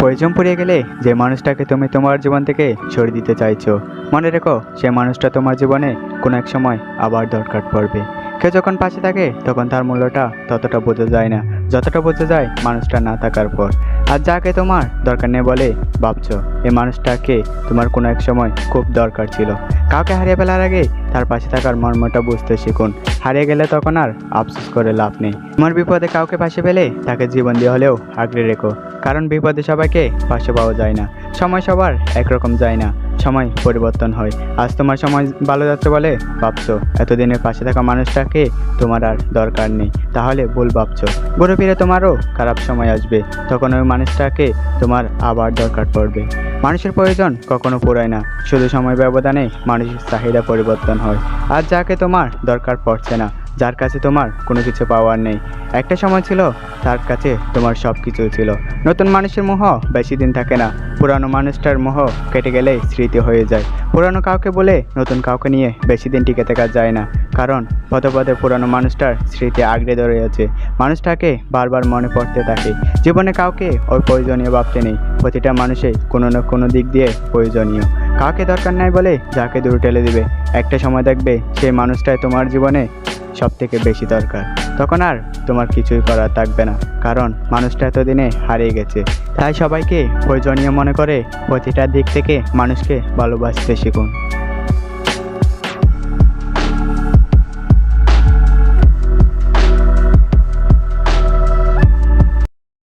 প্রয়োজন পড়ে গেলে যে মানুষটাকে তুমি তোমার জীবন থেকে সরিয়ে দিতে চাইছো, মনে রেখো সে মানুষটা তোমার জীবনে কোনো এক সময় আবার দরকার পড়বে। কেউ যখন পাশে থাকে, তখন তার মূল্যটা ততটা বোঝা যায় না, যতটা বোঝা যায় মানুষটা না থাকার পর। আর যাকে তোমার দরকার নেই বলে ভাবছ, এই মানুষটাকে তোমার কোনো এক সময় খুব দরকার ছিল। কাউকে হারিয়ে ফেলার আগে তার পাশে থাকার মর্মটা বুঝতে শিখুন। হারিয়ে গেলে তখন আর আফসোস করে লাভ নেই। তোমার বিপদে কাউকে পাশে পেলে তাকে জীবন দিয়ে হলেও আগলে রেখো। কারণ বিপদে সবাইকে পাশে পাওয়া যায় না। সময় সবার একরকম যায় না। সময় পরিবর্তন হয়। আজ তোমার সময় ভালো যাচ্ছে বলে ভাবছ। এতদিনের পাশে থাকা মানুষটাকে তোমার আর দরকার নেই। তাহলে ভুল ভাবছ। ঘুরে ফিরে তোমারও খারাপ সময় আসবে। তখন ওই মানুষটাকে তোমার আবার দরকার পড়বে। মানুষের প্রয়োজন কখনো পুরায় না। শুধু সময় ব্যবধানে মানুষের চাহিদা পরিবর্তন হয়। আর যাকে তোমার দরকার পড়ছে না, যার কাছে তোমার কোনো কিছু পাওয়ার নেই। একটা সময় ছিল, তার কাছে তোমার সব কিছু ছিল। নতুন মানুষের মোহ বেশি দিন থাকে না। পুরানো মানুষটার মোহ কেটে গেলে স্মৃতি হয়ে যায়। পুরানো কাউকে বলে নতুন কাউকে নিয়ে বেশি দিন টিকে থাকা যায় না। কারণ পদে পদে পুরানো মানুষটার স্মৃতি আগড়ে ধরে আছে। মানুষটাকে বারবার মনে পড়তে থাকে। জীবনে কাউকে ওর প্রয়োজনীয় ভাবতে নেই। প্রতিটা মানুষই কোনো না কোনো দিক দিয়ে প্রয়োজনীয়। কাউকে দরকার নাই বলে যাকে দূর ঠেলে দিবে। একটা সময় দেখবে সেই মানুষটাই তোমার জীবনে সব থেকে বেশি দরকার। তখন আর তোমার কিছুই করার থাকবে না, কারণ মানুষটা এতদিনে হারিয়ে গেছে। তাই সবাইকে প্রয়োজনীয় মনে করে প্রতিটা দিক থেকে মানুষকে ভালোবাসতে শিখুন।